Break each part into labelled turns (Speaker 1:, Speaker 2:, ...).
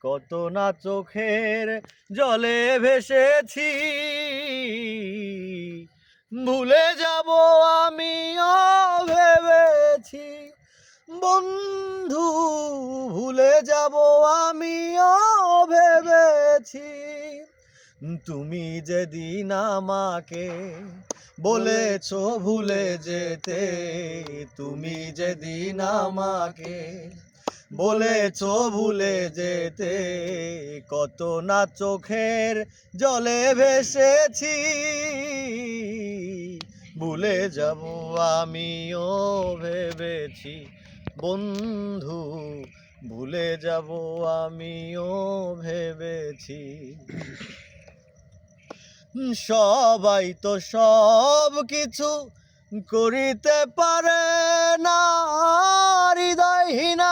Speaker 1: কত না চোখের জলে ভেসেছি। ভুলে যাব আমিও ভেবেছি। বন্ধু, ভুলে যাব আমিও ভেবেছি। তুমি যেদিন আমাকে বলেছ ভুলে যেতে, তুমি যেদিন আমাকে বলেছ ভুলে যেতে, কত না চোখের জলে ভেসেছি। ভুলে যাব আমিও ভেবেছি, বন্ধু, ভুলে যাব আমিও ভেবেছি। সবাই তো সব কিছু করিতে পারে না, হৃদয়হীনা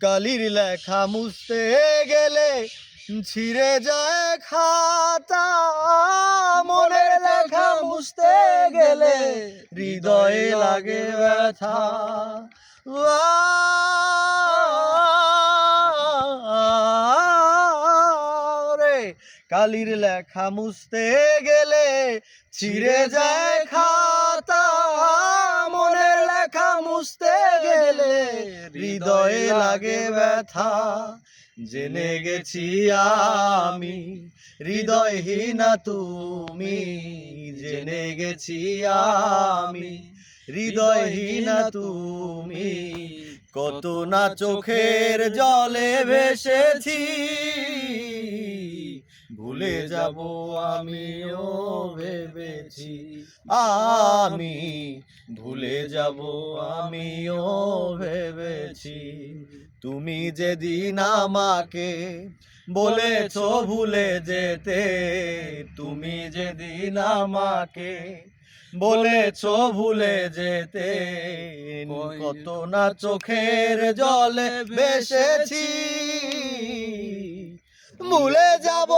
Speaker 1: কালির লেখা মুছতে গেলে ছিঁড়ে যায় খাতা। মনের লেখা মুছতে গেলে হৃদয়ে লাগে ব্যথা। রে, কালির লেখা মুছতে গেলে ছিঁড়ে যায় লেখা মুছতে গেলে হৃদয়ে লাগে ব্যথা। জেনে গেছি আমি, হৃদয়হীনা তুমি। জেনে গেছি আমি, হৃদয়হীনা তুমি। কত না চোখের জলে ভেসেছি। ভুলে যাব আমিও ভেবেছি। আমি ভুলে যাব আমিও ভেবেছি। তুমি যেদিন আমাকে বলেছ ভুলে যেতে তুমি যেদিন আমাকে বলেছ ভুলে যেতে কত না চোখের জলে বেসেছি ভুলে যাব